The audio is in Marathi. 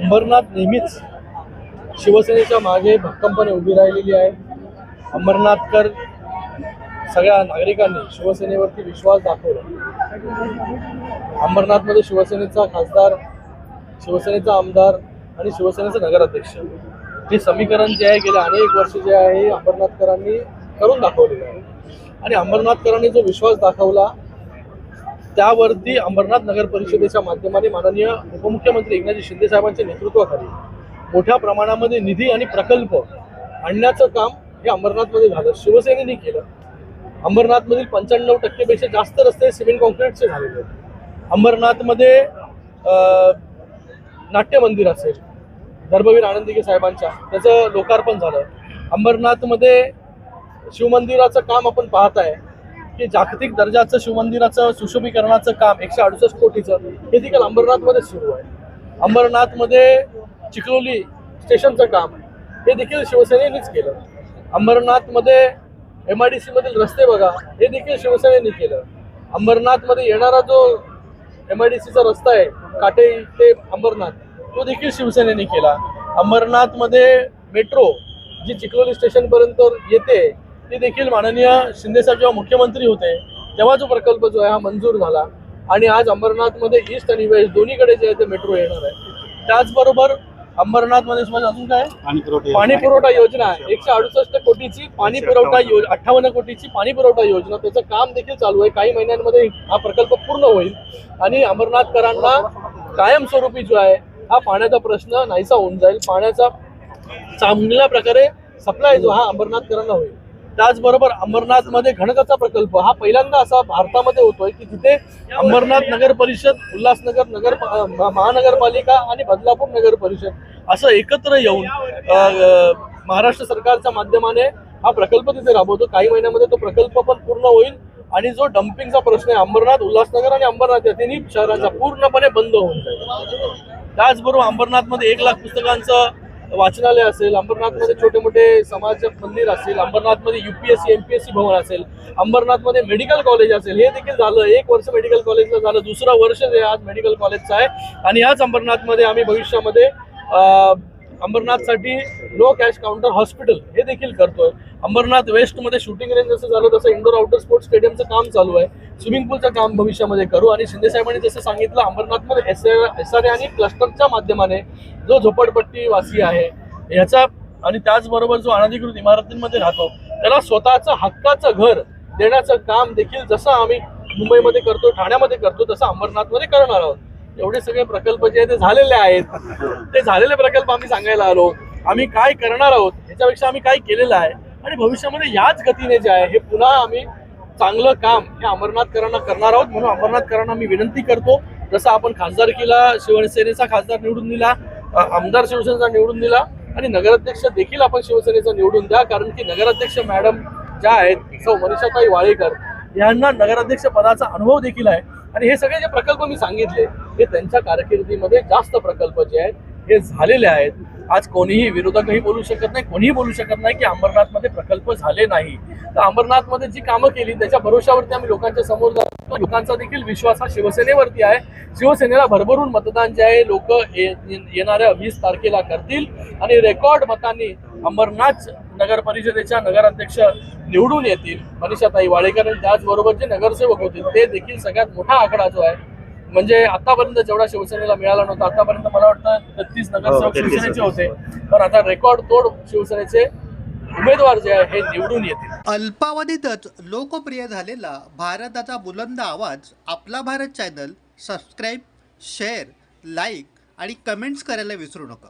अंबरनाथ नेहमीच शिवसेनेच्या मागे भक्कमपणे उभी राहिलेली आहे. अंबरनाथकर सगळ्या नागरिकांनी शिवसेनेवरती विश्वास दाखवला. अंबरनाथमध्ये शिवसेनेचा खासदार शिवसेनेचा आमदार आणि शिवसेनेचा नगराध्यक्ष. हे समीकरण जे आहे गेल्या अनेक वर्ष जे आहे अंबरनाथकरांनी करून दाखवलेलं आहे. आणि अंबरनाथकरांनी जो विश्वास दाखवला त्यावरती अंबरनाथ नगर परिषदेच्या माध्यमाने माननीय उपमुख्यमंत्री एकनाथजी शिंदे साहेबांच्या नेतृत्वाखाली मोठ्या प्रमाणामध्ये निधी आणि प्रकल्प आणण्याचं काम हे अंबरनाथमध्ये झालं. शिवसेनेने केलं. अंबरनाथमधील पंच्याण्णव टक्केपेक्षा जास्त रस्ते सिमेंट कॉन्क्रीटचे झालेले आहेत. अंबरनाथमध्ये नाट्य मंदिर असेल धर्मवीर आनंदिके साहेबांच्या त्याचं लोकार्पण झालं. अंबरनाथमध्ये शिवमंदिराचं काम आपण पाहत आहे की जागतिक दर्जाचं शिवमंदिराचं सुशोभीकरणाचं काम एकशे अडुसष्ट कोटीचं हे देखील अंबरनाथमध्ये सुरू आहे. अंबरनाथमध्ये चिखलोली स्टेशनचं काम हे देखील शिवसेनेनेच केलं. अंबरनाथमध्ये एम आय डी सीमधील रस्ते बघा हे देखील शिवसेनेने केलं. अंबरनाथमध्ये येणारा जो एम आय डी सीचा रस्ता आहे काटे ते अंबरनाथ तो देखील शिवसेनेने केला. अंबरनाथमध्ये मेट्रो जी चिखलोली स्टेशनपर्यंत येते ती देखील माननीय शिंदेसाहेब जेव्हा मुख्यमंत्री होते तेव्हा जो प्रकल्प जो आहे हा मंजूर झाला. आणि आज अंबरनाथमध्ये ईस्ट आणि वेस्ट दोन्हीकडे जे आहे ते मेट्रो येणार आहे. त्याचबरोबर अंबरनाथमध्ये समज अजून काय? पाणी पुरवठा पाणी पुरवठा योजना एकशे अडुसष्ट कोटीची पाणी पुरवठा योजना अठ्ठावन्न कोटीची पाणी पुरवठा योजना त्याचं काम देखील चालू आहे. काही महिन्यांमध्ये हा प्रकल्प पूर्ण होईल. आणि अमरनाथकरांना कायमस्वरूपी जो आहे हा पाण्याचा प्रश्न नाहीसा होऊन जाईल. पाण्याचा चांगल्या प्रकारे सप्लाय जो हा अंबरनाथकरांना होईल. त्याचबरोबर अंबरनाथमध्ये घनकचा प्रकल्प. हा पहिल्यांदा असा भारतामध्ये होतोय की तिथे अंबरनाथ नगर परिषद उल्हासनगर नगर महानगरपालिका आणि बदलापूर नगर परिषद असं एकत्र येऊन महाराष्ट्र सरकारच्या माध्यमाने हा प्रकल्प तिथे राबवतो. काही महिन्यामध्ये तो प्रकल्प पण पूर्ण होईल आणि जो डम्पिंगचा प्रश्न आहे अंबरनाथ उल्हासनगर आणि अंबरनाथ या तिन्ही शहरांचा पूर्णपणे बंद होऊन जाईल. त्याचबरोबर अंबरनाथमध्ये एक लाख पुस्तकांचं वाचनालय असेल अंबरनाथमध्ये छोटे मोठे समाज मंदिर असेल अंबरनाथमध्ये युपीएससी एमपीएससी भवन असेल अंबरनाथमध्ये मेडिकल कॉलेज असेल हे देखील झालं. एक वर्ष मेडिकल कॉलेजला झालं दुसरं वर्ष जे आज मेडिकल कॉलेजचं आहे. आणि याच अंबरनाथमध्ये आम्ही भविष्यामध्ये अंबरनाथसाठी लो कॅश काउंटर हॉस्पिटल हे देखील करतोय. अंबरनाथ वेस्टमध्ये शूटिंग रेंज जसं झालं तसं इंडोर आउटडोर स्पोर्ट्स स्टेडियमचं काम चालू आहे. स्विमिंग पूलचं काम भविष्यामध्ये करू. आणि शिंदे साहेबांनी जसं सांगितलं अंबरनाथमध्ये एस एस आर ए आणि क्लस्टरच्या माध्यमाने जो झोपडपट्टी वासी आहे याचा आणि त्याचबरोबर जो अनधिकृत इमारतींमध्ये राहतो त्याला स्वतःचं हक्काचं घर देण्याचं काम देखील जसं आम्ही मुंबईमध्ये करतो ठाण्यामध्ये करतो तसं अंबरनाथमध्ये करणार आहोत. एवढे सगळे प्रकल्प जे आहे ते झालेले आहेत. ते झालेले प्रकल्प आम्ही सांगायला आलो. आम्ही काय करणार आहोत ह्याच्यापेक्षा आम्ही काय केलेलं आहे आणि भविष्यामध्ये याच गतीने जे आहे हे पुन्हा आम्ही चांगलं काम हे अमरनाथकरांना करणार आहोत म्हणून अमरनाथकरांना मी विनंती करतो. जसं आपण खासदारकीला शिवसेनेचा खासदार निवडून दिला आमदार शिवसेनेचा निवडून दिला आणि नगराध्यक्ष देखील आपण शिवसेनेचा निवडून द्या. कारण की नगराध्यक्ष मॅडम ज्या आहेत सौ मनीषाताई वाळेकर यांना नगराध्यक्ष पदाचा अनुभव देखील आहे. आणि हे सगळे जे प्रकल्प मी सांगितले हे त्यांच्या कारकिर्दीमध्ये जास्त प्रकल्प जे आहेत हे झालेले आहेत. आज कोणीही विरोधकही बोलू शकत नाही कोणीही बोलू शकत नाही की अंबरनाथमध्ये प्रकल्प झाले नाही. तर अंबरनाथमध्ये जी कामं केली त्याच्या भरोशावरती आम्ही लोकांच्या समोर जातो. लोकांचा देखील विश्वास हा शिवसेनेवरती आहे. शिवसेनेला भरभरून मतदान जे आहे लोक येणाऱ्या वीस तारखेला करतील. आणि रेकॉर्ड मतांनी अंबरनाथ नगर परिषदेच्या नगराध्यक्ष निवडून येतील. मनीषाताई वाडेकर आणि त्याचबरोबर जे नगरसेवक होतील ते देखील सगळ्यात मोठा आकडा जो आहे म्हणजे आतापर्यंत जेवढा शिवसेनेला मिळाला नव्हता आतापर्यंत मला वाटतं तेहतीस नगरसेवक 33 शिवसेनेचे होते. पण आता रेकॉर्ड तोड शिवसेनेचे उमेदवार जे आहे हे निवडून येतील. अल्पावधीतच लोकप्रिय झालेला भारताचा बुलंद आवाज Aapla Bharat channel subscribe share like आणि कमेंट्स करायला विसरू नका.